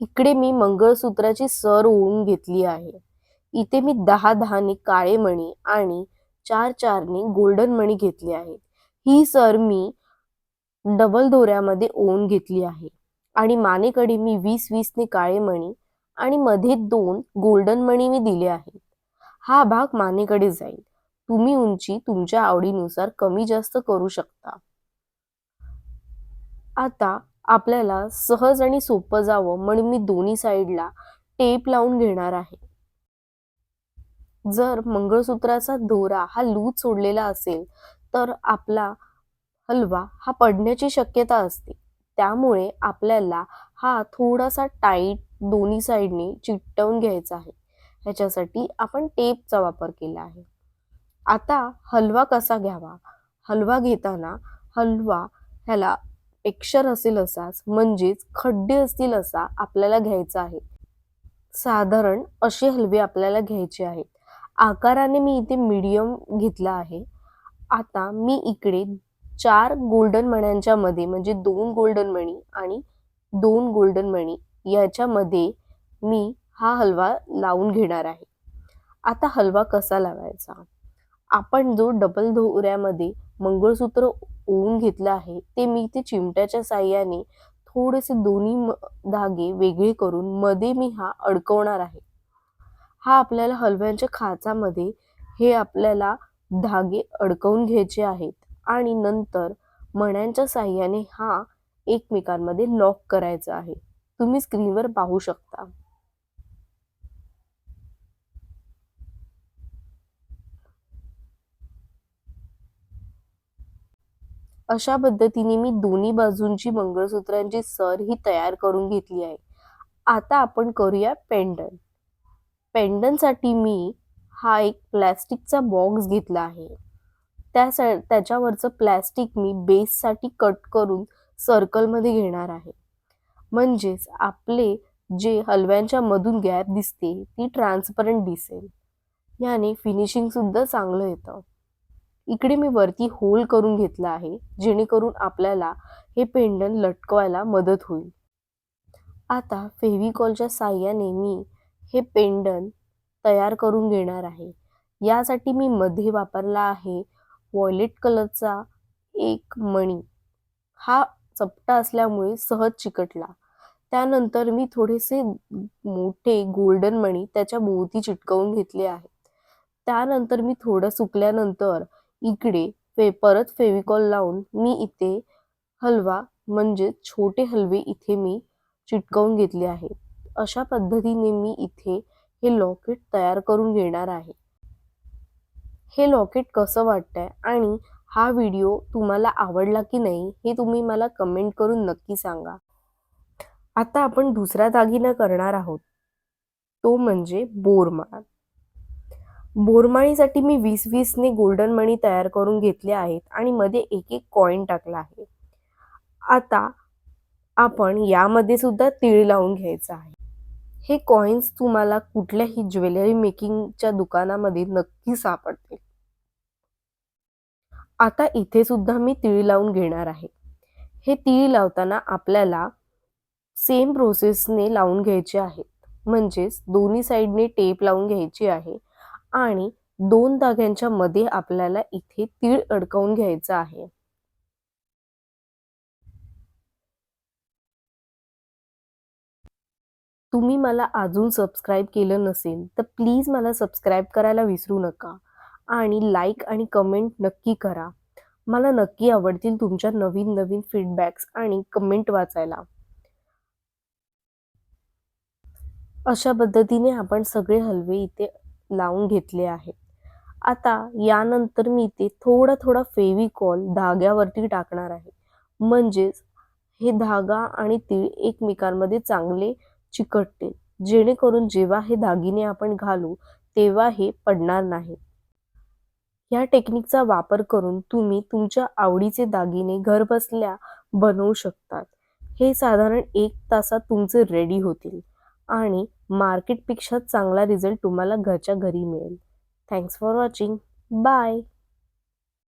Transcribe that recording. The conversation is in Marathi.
इकडे मी मंगळसूत्राची सर ओळून घेतली आहे. इथे मी दहा दहाने काळे मणी आणि चार चारने गोल्डन मणी घेतली आहे ही सर मी डबल दोऱ्यामध्ये ओवून घेतली आहे. आणि मानेकडे मी वीस वीसने काळे मणी आणि मध्ये दोन गोल्डन मणी मी दिले आहेत. हा भाग मानेकडे जाईल. तुम्ही उंची तुमच्या आवडीनुसार कमी जास्त करू शकता. आता आपल्याला सहज आणि सोपं जावं म्हणून मी दोन्ही साईडला टेप लावून घेणार आहे. जर मंगळसूत्राचा दोरा हा लूज सोडलेला असेल तर आपला हलवा हा पडण्याची शक्यता असते. त्यामुळे आपल्याला हा थोडासा टाईट दोन्ही साईडने चिकटवून घ्यायचा आहे. ह्याच्यासाठी आपण टेपचा वापर केला आहे. आता हलवा कसा घ्यावा? हलवा घेताना हलवा ह्याला टेक्स्चर असेल असाच म्हणजेच खड्डे असतील असा आपल्याला घ्यायचा आहे. साधारण असे हलवे आपल्याला घ्यायचे आहेत. आकाराने मी इथे मीडियम घेतला आहे. आता मी इकडे चार गोल्डन मण्यांच्या मध्ये म्हणजे दोन गोल्डन मणी आणि दोन गोल्डन मणी याच्यामध्ये मी हा हलवा लावून घेणार आहे. आता हलवा कसा लावायचा? आपण जो डबल दोऱ्यामध्ये मंगळसूत्र ओवून घेतलं आहे ते मी ते चिमट्याच्या साह्याने थोडेसे दोन्ही धागे वेगळे करून मध्ये मी हा अडकवणार आहे. हा आपल्याला हलव्यांच्या खाचामध्ये हे आपल्याला धागे अडकवून घ्यायचे आहेत आणि नंतर मण्यांच्या साह्याने हा एकमेकांमध्ये लॉक करायचा आहे. तुम्ही स्क्रीनवर पाहू शकता. अशा पद्धतीने मी दोन्ही बाजूंची मंगळसूत्रांची सर ही तयार करून घेतली आहे. आता आपण करूया पेंडन पेंडनसाठी मी हा एक प्लॅस्टिकचा बॉक्स घेतला आहे. त्या त्याच्यावरचं प्लॅस्टिक मी बेससाठी कट करून सर्कलमध्ये घेणार आहे. म्हणजेच आपले जे हलव्यांच्या मधून गॅप दिसते ती ट्रान्सपरंट दिसेल. याने फिनिशिंग सुद्धा चांगलं येतं. इकडे मी वरती होल करून घेतला आहे जेणेकरून आपल्याला हे पेंडन लटकवायला मदत होईल. आता फेविकॉलच्या साह्याने मी हे पेंडन तयार करून घेणार आहे. यासाठी मी मध्ये वापरला आहे वॉयलेट कलरचा एक मणी. हा चपटा असल्यामुळे सहज चिकटला. त्यानंतर मी थोडेसे मोठे गोल्डन मणी त्याच्या भोवती चिटकवून घेतले आहे त्यानंतर मी थोडं सुकल्यानंतर इकडे फे परत फेविकॉल लावून मी इथे हलवा म्हणजे छोटे हलवे इथे मी चिटकवून घेतले आहे अशा पद्धतीने मी इथे हे लॉकेट तयार करून घेणार आहे. हे लॉकेट कसं वाटतंय आणि हा व्हिडिओ तुम्हाला आवडला की नाही हे तुम्ही मला कमेंट करून नक्की सांगा. आता आपण दुसरा दागिना करणार आहोत. तो म्हणजे बोरमाळ. बोरमाळीसाठी मी वीस वीसने गोल्डन मणी तयार करून घेतले आहेत आणि मध्ये एक एक कॉईन टाकला आहे. आता आपण यामध्ये सुद्धा तीळ लावून घ्यायचं आहे. हे कॉईन्स तुम्हाला कुठल्याही ज्वेलरी मेकिंगच्या दुकानामध्ये नक्की सापडतील. आता इथे सुद्धा मी तीळ लावून घेणार आहे. हे तीळ लावताना आपल्याला सेम प्रोसेसने लावून घ्यायचे आहेत. म्हणजेच दोन्ही साईडने टेप लावून घ्यायची आहे. आणि दोन धाग्यांच्या मध्ये आपल्याला इथे तीळ अडकवून घ्यायचं आहे. तुम्ही मला अजून सबस्क्राईब केलं नसेल तर प्लीज मला सबस्क्राईब करायला विसरू नका आणि लाईक आणि कमेंट नक्की करा. मला नक्की आवडतील तुमच्या नवीन नवीन फीडबॅक्स आणि कमेंट वाचायला. अशा पद्धतीने आपण सगळे हलवे इथे लावून घेतले आहे. आता यानंतर मी ते थोडा थोडा फेविकॉल धाग्यावरती टाकणार आहे. म्हणजेच हे धागा आणि तीळ एकमेकांमध्ये चांगले चिकटतील. जेणेकरून जेव्हा हे दागिने आपण घालू तेव्हा हे पडणार नाही. या टेक्निकचा वापर करून तुम्ही तुमच्या आवडीचे दागिने घरबसल्या बनवू शकतात. हे साधारण एक तासात तुमचे रेडी होतील. आणि मार्केटपेक्षा चांगला रिझल्ट तुम्हाला घरच्या घरी मिळेल. Thanks for watching bye